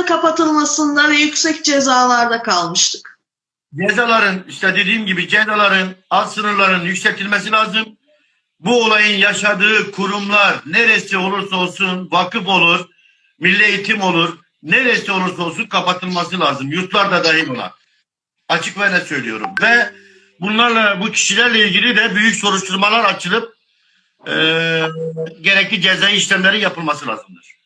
Bunların kapatılmasında ve yüksek cezalarda kalmıştık. Cezaların işte dediğim gibi cezaların alt sınırların yükseltilmesi lazım. Bu olayın yaşadığı kurumlar neresi olursa olsun vakıf olur, milli eğitim olur, neresi olursa olsun kapatılması lazım. Yurtlar da dahil olan. Açık ve net söylüyorum. Ve bunlarla bu kişilerle ilgili de büyük soruşturmalar açılıp eee gerekli cezai işlemleri yapılması lazımdır.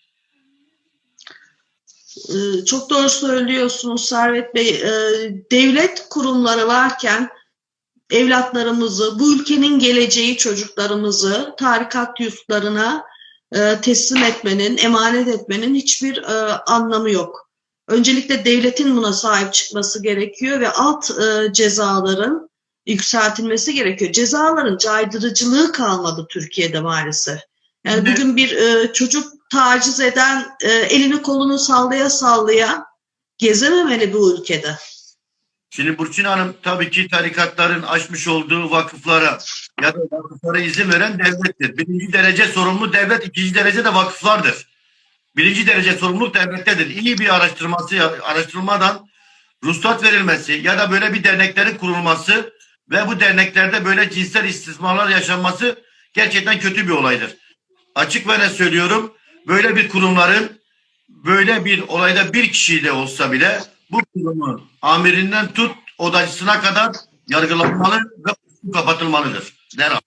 Ee, Çok doğru söylüyorsunuz Servet Bey. Ee, Devlet kurumları varken evlatlarımızı, bu ülkenin geleceği çocuklarımızı tarikat yurtlarına e, teslim etmenin, emanet etmenin hiçbir e, anlamı yok. Öncelikle devletin buna sahip çıkması gerekiyor ve alt e, cezaların yükseltilmesi gerekiyor. Cezaların caydırıcılığı kalmadı Türkiye'de maalesef. Yani Ne? bugün bir e, çocuk taciz eden e, elini kolunu sallaya sallaya gezememeli bu ülkede. Şimdi Burçin Hanım tabii ki tarikatların açmış olduğu vakıflara ya da vakıflara izin veren devlettir. Birinci derece sorumlu devlet, ikinci derece de vakıflardır. Birinci derece sorumluluk devlettedir. İyi bir araştırması araştırmadan ruhsat verilmesi ya da böyle bir derneklerin kurulması ve bu derneklerde böyle cinsel istismarlar yaşanması gerçekten kötü bir olaydır. Açık ve net söylüyorum. Böyle bir kurumların böyle bir olayda bir kişiyle olsa bile bu kurumun amirinden tut odacısına kadar yargılanmalı ve kapatılmalıdır. Derhal.